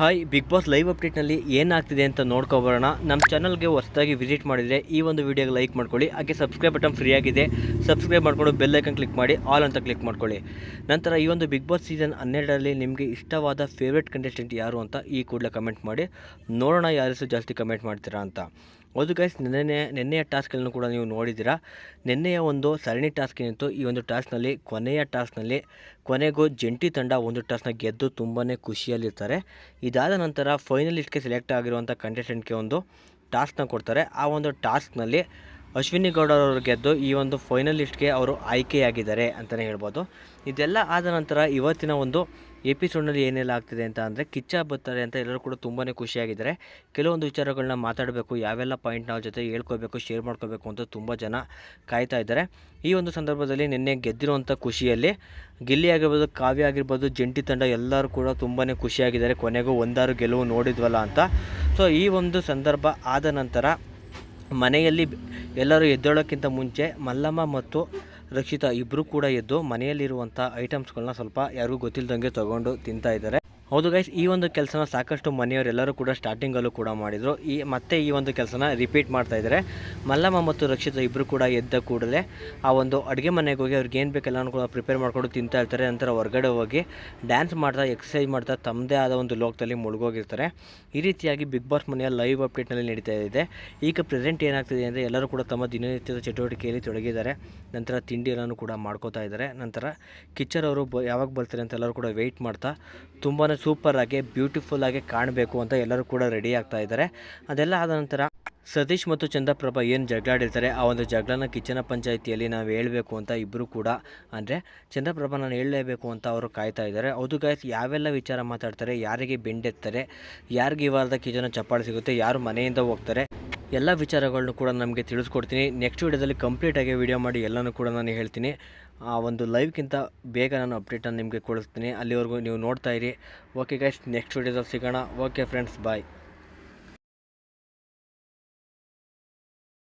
Hi Bigg Boss live ಅಪ್ಡೇಟ್ನಲ್ಲಿ ಏನಾಗ್ತಿದೆ ಅಂತ ನೋಡ್ಕೊಬರೋಣ ನಮ್ಮ ಚಾನಲ್ಗೆ ಹೊಸದಾಗಿ ವಿಸಿಟ್ ಮಾಡಿದರೆ ಈ ಒಂದು ವಿಡಿಯೋಗೆ ಲೈಕ್ ಮಾಡ್ಕೊಳ್ಳಿ. ಹಾಗೆ ಸಬ್ಸ್ಕ್ರೈಬ್ ಬಟನ್ ಫ್ರೀ ಆಗಿದೆ. ಸಬ್ಸ್ಕ್ರೈಬ್ ಮಾಡಿಕೊಂಡು ಬೆಲ್ ಐಕನ್ ಕ್ಲಿಕ್ ಮಾಡಿ ಆಲ್ ಅಂತ ಕ್ಲಿಕ್ ಮಾಡ್ಕೊಳ್ಳಿ. ನಂತರ ಈ ಒಂದು ಬಿಗ್ ಬಾಸ್ ಸೀಸನ್ ಹನ್ನೆರಡರಲ್ಲಿ ನಿಮಗೆ ಇಷ್ಟವಾದ ಫೇವ್ರೆಟ್ ಕಂಟೆಸ್ಟೆಂಟ್ ಯಾರು ಅಂತ ಈ ಕೂಡಲೇ ಕಮೆಂಟ್ ಮಾಡಿ. ನೋಡೋಣ ಯಾರು ಜಾಸ್ತಿ ಕಮೆಂಟ್ ಮಾಡ್ತೀರಾ ಅಂತ. ಹೌದು ಗೈಸ್ ನಿನ್ನೆ, ನಿನ್ನೆಯ ಟಾಸ್ಕ್ಗಳನ್ನು ಕೂಡ ನೀವು ನೋಡಿದ್ದೀರಾ. ನಿನ್ನೆಯ ಒಂದು ಸರಣಿ ಟಾಸ್ಕ್ ಏನಿತ್ತು? ಈ ಒಂದು ಟಾಸ್ಕ್ನಲ್ಲಿ ಕೊನೆಯ ಟಾಸ್ಕ್ನಲ್ಲಿ ಕೊನೆಗೂ ಜಂಟಿ ತಂಡ ಒಂದು ಟಾಸ್ಕ್ನ ಗೆದ್ದು ತುಂಬಾ ಖುಷಿಯಲ್ಲಿರ್ತಾರೆ. ಇದಾದ ನಂತರ ಫೈನಲಿಸ್ಟ್ಗೆ ಸೆಲೆಕ್ಟ್ ಆಗಿರುವಂಥ ಕಂಟೆಸ್ಟೆಂಟ್ಗೆ ಒಂದು ಟಾಸ್ಕ್ನ ಕೊಡ್ತಾರೆ. ಆ ಒಂದು ಟಾಸ್ಕ್ನಲ್ಲಿ ಅಶ್ವಿನಿ ಗೌಡರವರು ಗೆದ್ದು ಈ ಒಂದು ಫೈನಲಿಸ್ಟ್ಗೆ ಅವರು ಆಯ್ಕೆಯಾಗಿದ್ದಾರೆ ಅಂತಲೇ ಹೇಳ್ಬೋದು. ಇದೆಲ್ಲ ಆದ ನಂತರ ಇವತ್ತಿನ ಒಂದು ಎಪಿಸೋಡ್ನಲ್ಲಿ ಏನೆಲ್ಲ ಆಗ್ತಿದೆ ಅಂತ ಅಂದರೆ ಕಿಚ್ಚ ಬರ್ತಾರೆ ಅಂತ ಎಲ್ಲರೂ ಕೂಡ ತುಂಬಾ ಖುಷಿಯಾಗಿದ್ದಾರೆ. ಕೆಲವೊಂದು ವಿಚಾರಗಳನ್ನ ಮಾತಾಡಬೇಕು, ಯಾವೆಲ್ಲ ಪಾಯಿಂಟ್ ನಾವು ಜೊತೆ ಹೇಳ್ಕೋಬೇಕು ಶೇರ್ ಮಾಡ್ಕೋಬೇಕು ಅಂತ ತುಂಬ ಜನ ಕಾಯ್ತಾ ಇದ್ದಾರೆ. ಈ ಒಂದು ಸಂದರ್ಭದಲ್ಲಿ ನಿನ್ನೆ ಗೆದ್ದಿರುವಂಥ ಖುಷಿಯಲ್ಲಿ ಗಿಲ್ಲಿ ಆಗಿರ್ಬೋದು, ಕಾವ್ಯ ಆಗಿರ್ಬೋದು, ಜಂಟಿ ತಂಡ ಎಲ್ಲರೂ ಕೂಡ ತುಂಬಾ ಖುಷಿಯಾಗಿದ್ದಾರೆ. ಕೊನೆಗೂ ಒಂದಾರು ಗೆಲುವು ನೋಡಿದ್ವಲ್ಲ ಅಂತ. ಸೊ ಈ ಒಂದು ಸಂದರ್ಭ ಆದ ನಂತರ ಮನೆಯಲ್ಲಿ ಎಲ್ಲರೂ ಎದ್ದೇಳೋಕ್ಕಿಂತ ಮುಂಚೆ ಮಲ್ಲಮ್ಮ ಮತ್ತು ರಕ್ಷಿತಾ ಇಬ್ಬರು ಕೂಡ ಎದ್ದು ಮನೆಯಲ್ಲಿರುವಂಥ ಐಟಮ್ಸ್ಗಳನ್ನ ಸ್ವಲ್ಪ ಯಾರಿಗೂ ಗೊತ್ತಿಲ್ಲದಂಗೆ ತೊಗೊಂಡು ತಿಂತಾ ಇದ್ದಾರೆ. ಹೌದು ಗೈಸ್ ಈ ಒಂದು ಕೆಲಸನ ಸಾಕಷ್ಟು ಮನೆಯವರೆಲ್ಲರೂ ಕೂಡ ಸ್ಟಾರ್ಟಿಂಗಲ್ಲೂ ಕೂಡ ಮಾಡಿದರು. ಈ ಮತ್ತೆ ಈ ಒಂದು ಕೆಲಸನ ರಿಪೀಟ್ ಮಾಡ್ತಾ ಇದ್ದಾರೆ. ಮಲ್ಲಮ್ಮ ಮತ್ತು ರಕ್ಷಿತ ಇಬ್ಬರು ಕೂಡ ಎದ್ದ ಕೂಡಲೇ ಆ ಒಂದು ಅಡುಗೆ ಮನೆಗೆ ಹೋಗಿ ಅವ್ರಿಗೆ ಏನು ಬೇಕೆಲ್ಲನೂ ಕೂಡ ಪ್ರಿಪೇರ್ ಮಾಡಿಕೊಂಡು ತಿಂತಾ ಇರ್ತಾರೆ. ನಂತರ ಹೊರಗಡೆ ಹೋಗಿ ಡ್ಯಾನ್ಸ್ ಮಾಡ್ತಾ ಎಕ್ಸಸೈಸ್ ಮಾಡ್ತಾ ತಮ್ಮದೇ ಆದ ಒಂದು ಲೋಕದಲ್ಲಿ ಮುಳುಗೋಗಿರ್ತಾರೆ. ಈ ರೀತಿಯಾಗಿ ಬಿಗ್ ಬಾಸ್ ಮನೆಯ ಲೈವ್ ಅಪ್ಡೇಟ್ನಲ್ಲಿ ನಡೀತಾ ಇದೆ. ಈಗ ಪ್ರೆಸೆಂಟ್ ಏನಾಗ್ತಿದೆ ಅಂದರೆ ಎಲ್ಲರೂ ಕೂಡ ತಮ್ಮ ದಿನನಿತ್ಯದ ಚಟುವಟಿಕೆಯಲ್ಲಿ ತೊಡಗಿದ್ದಾರೆ. ನಂತರ ತಿಂಡಿ ಕೂಡ ಮಾಡ್ಕೋತಾ ಇದ್ದಾರೆ. ನಂತರ ಕಿಚ್ಚರ್ ಅವರು ಯಾವಾಗ ಬರ್ತಾರೆ ಅಂತ ಎಲ್ಲರೂ ಕೂಡ ವೆಯ್ಟ್ ಮಾಡ್ತಾ ತುಂಬಾ ಸೂಪರಾಗಿ ಬ್ಯೂಟಿಫುಲ್ಲಾಗಿ ಕಾಣಬೇಕು ಅಂತ ಎಲ್ಲರೂ ಕೂಡ ರೆಡಿ ಆಗ್ತಾ ಇದ್ದಾರೆ. ಅದೆಲ್ಲ ಆದ ನಂತರ ಸತೀಶ್ ಮತ್ತು ಚಂದ್ರಪ್ರಭಾ ಏನು ಜಗಳಾಡಿರ್ತಾರೆ, ಆ ಒಂದು ಜಗಳನ ಕಿಚ್ಚನ ಪಂಚಾಯಿತಿಯಲ್ಲಿ ನಾವು ಹೇಳಬೇಕು ಅಂತ ಇಬ್ಬರು ಕೂಡ, ಅಂದರೆ ಚಂದ್ರಪ್ರಭಾ ನಾನು ಹೇಳಲೇಬೇಕು ಅಂತ ಅವರು ಕಾಯ್ತಾ ಇದ್ದಾರೆ. ಹೌದು ಗಾಯ್ಸ್ ಯಾವೆಲ್ಲ ವಿಚಾರ ಮಾತಾಡ್ತಾರೆ, ಯಾರಿಗೆ ಬೆಂಡೆತ್ತಾರೆ, ಯಾರಿಗೆ ಇವಾರದ ವಾರದ ಕಿಚನ ಚಪ್ಪಾಳೆ ಸಿಗುತ್ತೆ, ಯಾರು ಮನೆಯಿಂದ ಹೋಗ್ತಾರೆ ಎಲ್ಲ ವಿಚಾರಗಳನ್ನು ಕೂಡ ನಮಗೆ ತಿಳಿಸ್ಕೊಡ್ತೀನಿ. ನೆಕ್ಸ್ಟ್ ವೀಡಿಯೋದಲ್ಲಿ ಕಂಪ್ಲೀಟಾಗಿ ವಿಡಿಯೋ ಮಾಡಿ ಎಲ್ಲನೂ ಕೂಡ ನಾನು ಹೇಳ್ತೀನಿ. ಆ ಒಂದು ಲೈವ್ಗಿಂತ ಬೇಗ ನಾನು ಅಪ್ಡೇಟನ್ನು ನಿಮಗೆ ಕೊಡಿಸ್ತೀನಿ. ಅಲ್ಲಿವರೆಗೂ ನೀವು ನೋಡ್ತಾ ಇರಿ. ಓಕೆ ಗೈಸ್ ನೆಕ್ಸ್ಟ್ ವೀಡಿಯೋದಲ್ಲಿ ಸಿಗೋಣ. Okay friends bye